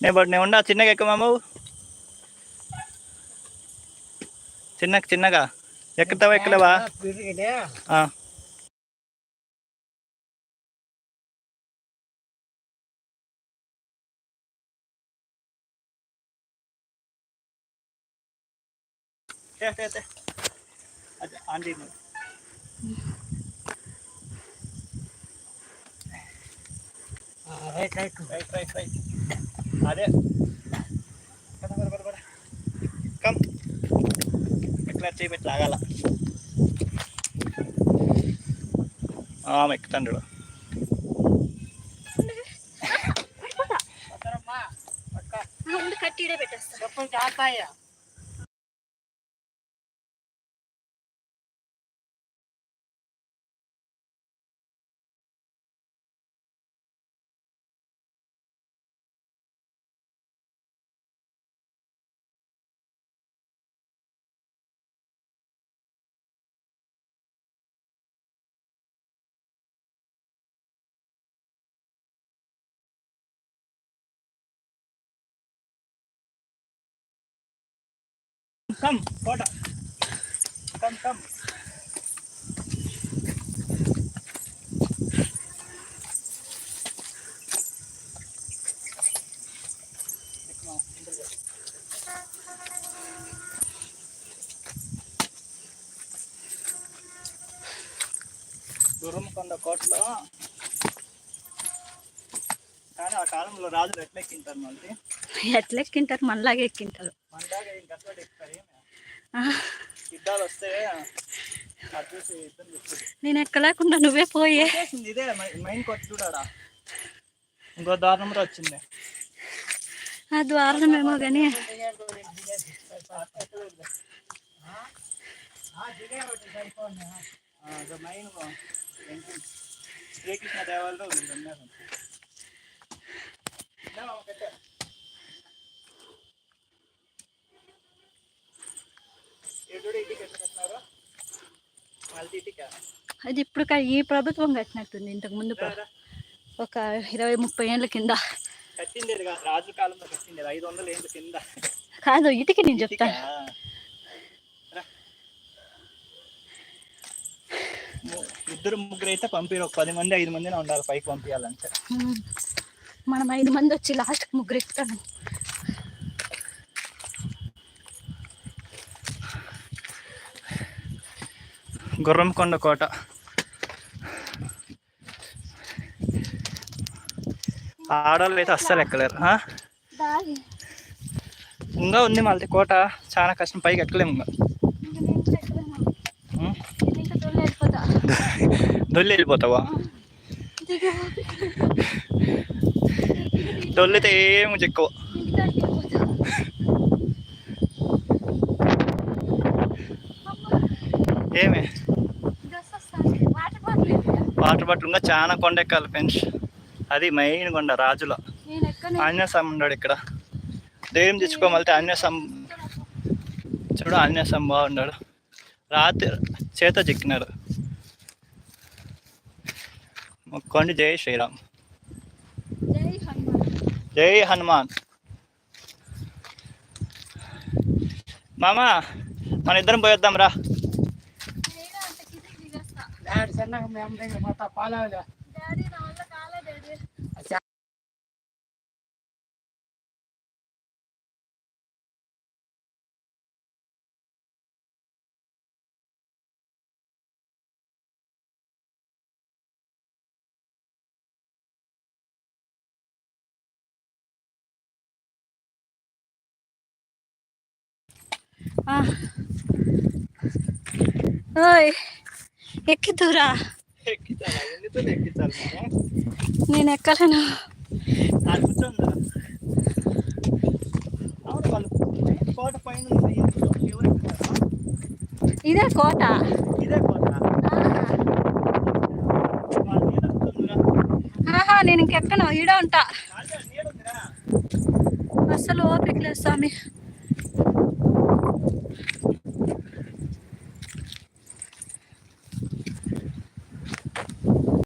నేను బట్ నేను ఉన్నా చిన్నగా ఎక్కువ మాము చిన్న చిన్నగా ఎక్కుతావా ఎక్కలేవా ఆ. తే, తే, తే. అది ఆంటీ రైట్ రైట్ రైట్ అదే. పద, పద, పద. కమ్ ఎట్లా చేపెట్టి లాగాల. ఆమె ఎక్కుతాడు ముందు కట్టి ఈడే పెట్టేస్తా. కమ్ కోట కమ్ కమ్ గుర్రంకొండ కోటలో కానీ ఆ కాలంలో రాజులు ఎట్లెక్కింటారు మళ్ళీ? ఎట్లా ఎక్కింటారు మనలాగే ఎక్కింటారు. నేను ఎక్కలేకుండా నువ్వే పోయే. ఇదే మై- మైన్ కొట్టి చూడాడా ఇంకో దారుణంలో వచ్చింది. ఆ ద్వారమేమో కానీ. శ్రీకృష్ణ దేవాలయంలో ఉంది ఉన్నారు ఇదా ఒకటే. ఎదురు ఇంటికి ఎట్లా కట్టినారు? మల్టీ ఇంటికా? అది ఇప్పుడు ఈ ప్రభుత్వం కట్టినట్టుంది ఇంతకు ముందు. ఒక ఇరవై ముప్పై ఏళ్ళ కింద రాజు కాలంలో కట్టిండేది ఐదు వందల ఏళ్ళ కింద కాదు ఇటుకి నేను చెప్తా ఇటుకా? రా. ము- ఇద్దరు ముగ్గురు అయితే పంపిరు ఒక పది మంది ఐదు మందిని ఉండాలి పైకి పంపించాలంటే. మనం ఐదు మంది వచ్చి లాస్ట్కి ముగ్గురు ఎక్కుతాను గుర్రంకొండ కోట. ఆడవాళ్ళు అయితే అస్సలు ఎక్కలేరు ఇంకా ఉంది మళ్ళీ కోట చాలా కష్టం పైకి ఎక్కలేము ఇంకా. దొల్లి వెళ్ళిపోతావా. దొల్లితే ఏమి చెక్కువ. ఏమి డ్రెస్ వస్తాను వాటర్ బాటిల్ ఏంటి? వాటర్ బాటిల్ ఇంకా చాలా కొండ ఎక్కాలి ఫ్రెండ్స్. అది మెయిన్ కొండ రాజులో. ఆంజనేయ స్వామి ఉన్నాడు ఇక్కడ. దెయ్యం తెచ్చుకోమలితే ఆంజనేయ స్వామి. చూడు ఆంజనేయ స్వామి బాగున్నాడు. రాత్రి చేత చిక్కినాడు. మొక్కండి. జై శ్రీరామ్. జై హనుమాన్. జై హనుమాన్. మామా మన ఇద్దరం పోయొద్దాం రా డాడీ నా వల్ల కాలే డాడీ ఆ. ఓయ్ ఎక్కుతురా. నేను ఎక్కలేను. కోట ఇదే కోట ఇదే కోట. ఆహా నేను ఇంకెక్కను. ఈడ ఉంటా. అసలు ఓపిక లేదు స్వామి.